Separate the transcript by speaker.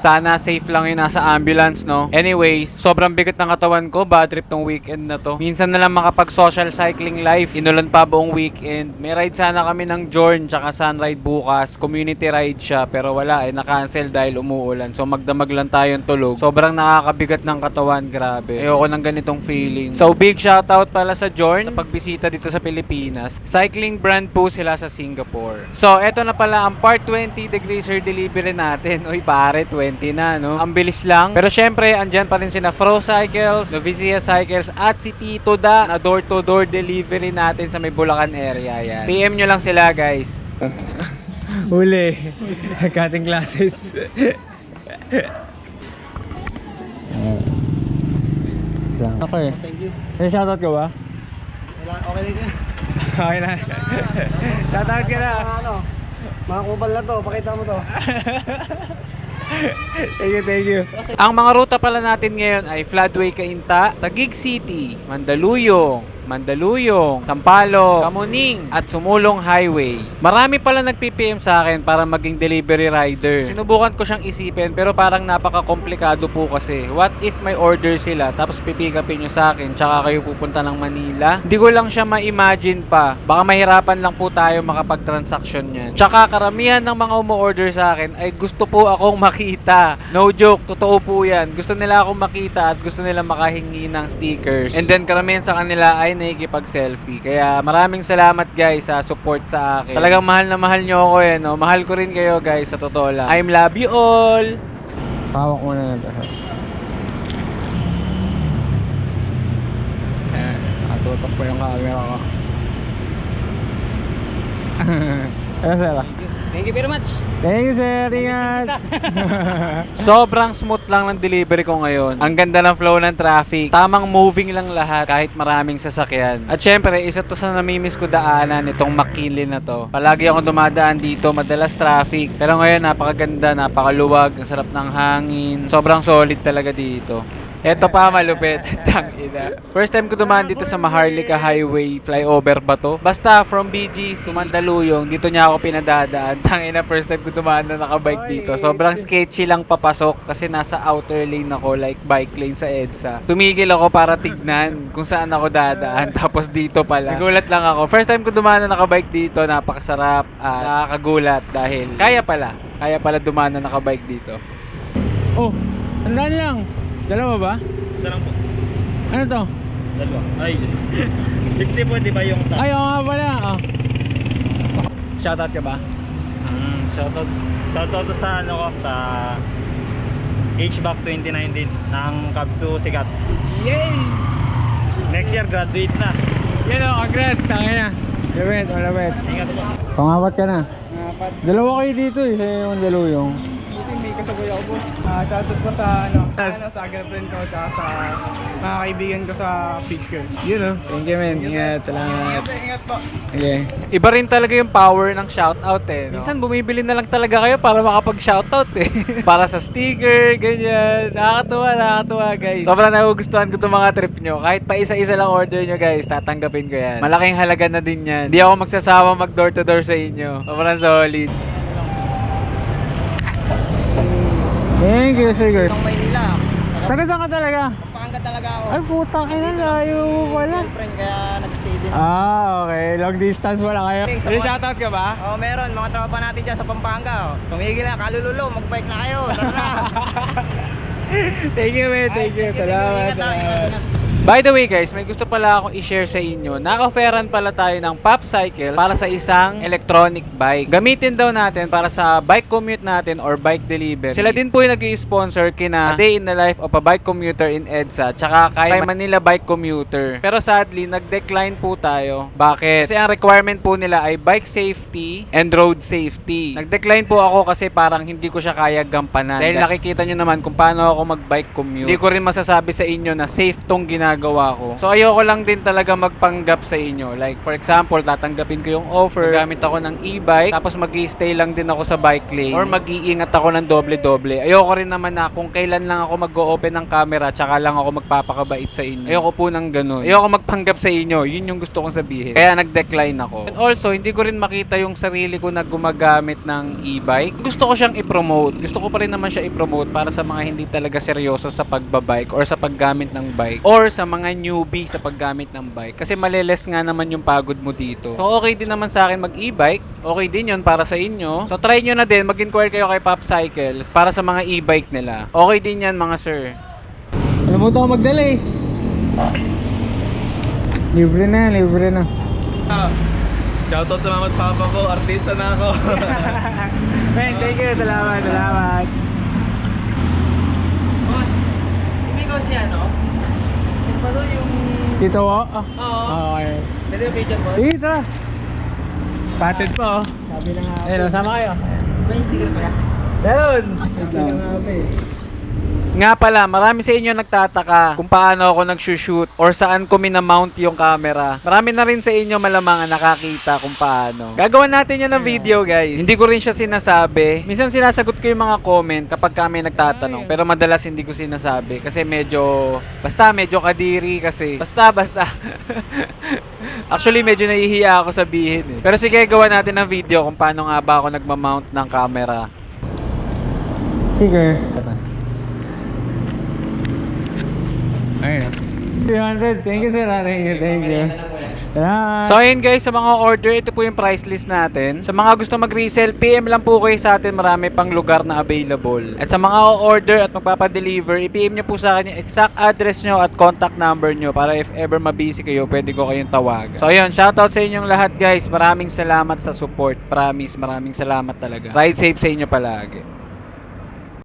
Speaker 1: Sana safe lang yung nasa ambulance, no? Anyways, sobrang bigat ng katawan ko. Bad trip tong weekend na to. Minsan na lang makapag-social cycling life. Inulan pa buong weekend. May ride sana kami ng Jorn tsaka Sunride bukas. Community ride siya. Pero wala eh. Na-cancel dahil umuulan. So magdamag lang tayong tulog. Sobrang nakakabigat ng katawan. Grabe. Ayoko ng ganitong feeling. So big shoutout pala sa Jorn sa pagbisita dito sa Pilipinas. Cycling brand po sila sa Singapore. So eto na pala ang part 20 degreaser delivery natin. Uy pare, 20 na no? Ang bilis lang. Pero syempre, andyan pa rin sina Fro Cycles, Novizia Cycles at si Tito Da na door to door delivery natin sa may Bulacan area yan. PM nyo lang sila guys.
Speaker 2: Huli. Cutting classes. Okay.
Speaker 3: Thank you.
Speaker 2: May shoutout ka ba?
Speaker 3: Okay na yun.
Speaker 2: Okay na. shoutout ka na.
Speaker 3: Ano, mga kupal na to, pakita mo to.
Speaker 2: Thank you, thank you.
Speaker 1: Ang mga ruta pala natin ngayon ay Floodway Cainta, Taguig City, Mandaluyong, Mandaluyong, Sampaloc, Kamuning, at Sumulong Highway. Marami pala nag-PPM sa akin para maging delivery rider. Sinubukan ko siyang isipin pero parang napaka-komplikado po kasi. What if may order sila tapos pipikapin nyo sa akin tsaka kayo pupunta ng Manila? Hindi ko lang siya ma-imagine pa. Baka mahirapan lang po tayo makapag-transaction yan. Tsaka karamihan ng mga umu-order sa akin ay gusto po akong makita. No joke, totoo po yan. Gusto nila akong makita at gusto nila makahingi ng stickers. And then karamihan sa kanila ay nakikipag-selfie. Kaya maraming salamat guys sa support sa akin. Talagang mahal na mahal nyo ako eh. No? Mahal ko rin kayo guys sa totoo lang. I'm love you all!
Speaker 2: Hawak mo na ito. Ayan, nakatutok po yung camera ko. Ano sir?
Speaker 3: Thank you very much.
Speaker 2: Thank you sir, ingat!
Speaker 1: Sobrang smooth lang ng delivery ko ngayon. Ang ganda ng flow ng traffic. Tamang moving lang lahat kahit maraming sasakyan. At syempre, isa to sa namimiss ko daanan itong McKinley na to. Palagi akong dumadaan dito, madalas traffic. Pero ngayon, napakaganda, napakaluwag, ang sarap ng hangin. Sobrang solid talaga dito. Eto pa malupit. Tangina. First time ko dumaan dito sa Maharlika Highway flyover ba to? Basta from BGC Mandaluyong, dito niya ako pinadadaan. Tangina, first time ko dumaan na nakabike dito. Sobrang sketchy lang papasok kasi nasa outer lane ako like bike lane sa EDSA. Tumigil ako para tignan kung saan ako dadaan. Tapos dito pala. Nagulat lang ako. First time ko dumaan na nakabike dito, napakasarap. at nakakagulat dahil kaya pala. Kaya pala dumaan na nakabike dito.
Speaker 2: oh, tandaan lang. Dalawa ba?
Speaker 4: Isa lang po.
Speaker 2: Ano to?
Speaker 4: Dalawa. Ay, 60 po, di ba yung sa...
Speaker 2: Ay, oo nga pala. Oh. Shoutout ka ba?
Speaker 4: Mm, shoutout. Shoutout to sa ano ko, sa HBAC 2019 ng Kabsu Sigat.
Speaker 2: Yay!
Speaker 4: Next year, graduate na.
Speaker 2: Yan o, congrats. Tangin na. Labit, o labit.
Speaker 4: Ingat po.
Speaker 2: Pangapat ka na.
Speaker 3: Apat.
Speaker 2: Dalawa kayo dito eh, sa yung daluyong.
Speaker 3: Kasabay ako, boss. Ah, shoutout ko sa, ano, ano, sa girlfriend ko, tsaka sa mga kaibigan ko sa Peach Girls.
Speaker 2: Yun o. Thank you men. Ingat. Salamat.
Speaker 3: ingat po.
Speaker 2: Okay.
Speaker 1: Iba rin talaga yung power ng shoutout eh. No? Minsan bumibili na lang talaga kayo para makapag-shoutout eh. para sa sticker, ganyan. Nakakatuwa, nakakatuwa guys. Sobrang nagugustuhan ko itong mga trip nyo. Kahit pa isa-isa lang order nyo guys, tatanggapin ko yan. Malaking halaga na din yan. Hindi ako magsasawa mag door to door sa inyo. Sobrang solid.
Speaker 2: You, Sugar.
Speaker 3: Itong Maynila.
Speaker 2: Taga saan ka talaga?
Speaker 3: Pampanga talaga ako.
Speaker 2: Ay, putang ina, layo mo pala.
Speaker 3: Girlfriend, kaya nag-stay din.
Speaker 2: Ah, okay. Long distance wala kayo. May shoutout ka ba?
Speaker 3: Oh, meron. Mga tropa natin dyan sa Pampanga. Oh. Tumigil na, kalululo. Mag-bike na kayo. Tara na.
Speaker 2: thank you, man. Thank you.
Speaker 3: Ay,
Speaker 2: Salamat.
Speaker 3: Ingat,
Speaker 2: salamat.
Speaker 1: By the way guys, may gusto pala akong i-share sa inyo. Naka-offeran pala tayo ng Pop Cycles para sa isang electronic bike. Gamitin daw natin para sa bike commute natin or bike delivery. Sila din po yung nag sponsor kina A Day in the Life of a Bike Commuter in EDSA tsaka kay Manila Bike Commuter. Pero sadly, nag-decline po tayo. Bakit? Kasi ang requirement po nila ay bike safety and road safety. Nag-decline po ako kasi parang hindi ko siya kaya gampanan. Dahil nakikita nyo naman kung paano ako mag-bike commute. Hindi ko rin masasabi sa inyo na safe tong ginagawa ginagawa ko. So ayoko lang din talaga magpanggap sa inyo. Like for example, tatanggapin ko yung offer, gamit ako ng e-bike, tapos mag stay lang din ako sa bike lane, or mag-iingat ako ng doble-doble. Ayoko rin naman na kung kailan lang ako mag-open ng camera, tsaka lang ako magpapakabait sa inyo. Ayoko po ng ganun. Ayoko magpanggap sa inyo. Yun yung gusto kong sabihin. Kaya nag-decline ako. And also, hindi ko rin makita yung sarili ko na gumagamit ng e-bike. Gusto ko siyang i-promote. Gusto ko pa rin naman siya i-promote para sa mga hindi talaga seryoso sa pagbabike or sa paggamit ng bike or sa mga newbie sa paggamit ng bike. Kasi maliles nga naman yung pagod mo dito. So okay din naman sa akin mag e-bike. Okay din yun para sa inyo. So try nyo na din. Mag-inquire kayo kay Pop Cycles para sa mga e-bike nila. Okay din yan mga sir.
Speaker 3: Alam mo ito magdala eh. Libre na, libre na.
Speaker 2: Shoutout sa mama at papa ko, artista na ako.
Speaker 3: Man, thank you. Salamat, salamat.
Speaker 5: Boss, hindi ko si ano? Pa doon yung...
Speaker 3: Dito ako? Ah.
Speaker 5: Oo.
Speaker 3: Okay.
Speaker 5: Pwede yung picture, boss?
Speaker 3: Sige, tara. Spotted po. oh. Sabi na nga. Ayun, sama kayo.
Speaker 5: May sticker pa yan?
Speaker 3: Meron. Sabi na nga ba eh.
Speaker 1: Nga pala, marami sa inyo nagtataka kung paano ako nag-shoot or saan ko minamount yung camera. Marami na rin sa inyo malamang ang nakakita kung paano. Gagawan natin yan ng video guys. Hindi ko rin siya sinasabi. Minsan sinasagot ko yung mga comment kapag kami nagtatanong. Pero madalas hindi ko sinasabi kasi medyo, basta medyo kadiri kasi. Basta, basta. Actually, medyo nahihiya ako sabihin eh. Pero sige, gawa natin ng video kung paano nga ba ako nagmamount ng camera.
Speaker 3: Sige. Ayun. 300. Thank you, sir. Thank you, thank you.
Speaker 1: So ayun guys, sa mga order, ito po yung price list natin. Sa mga gusto mag-resell, PM lang po kayo sa atin. Marami pang lugar na available. At sa mga order at magpapadeliver, i-PM nyo po sa akin yung exact address nyo at contact number nyo para if ever mabisi kayo, pwede ko kayong tawagan. So ayun, shoutout sa inyong lahat guys. Maraming salamat sa support. Promise, maraming salamat talaga. Ride safe sa inyo palagi.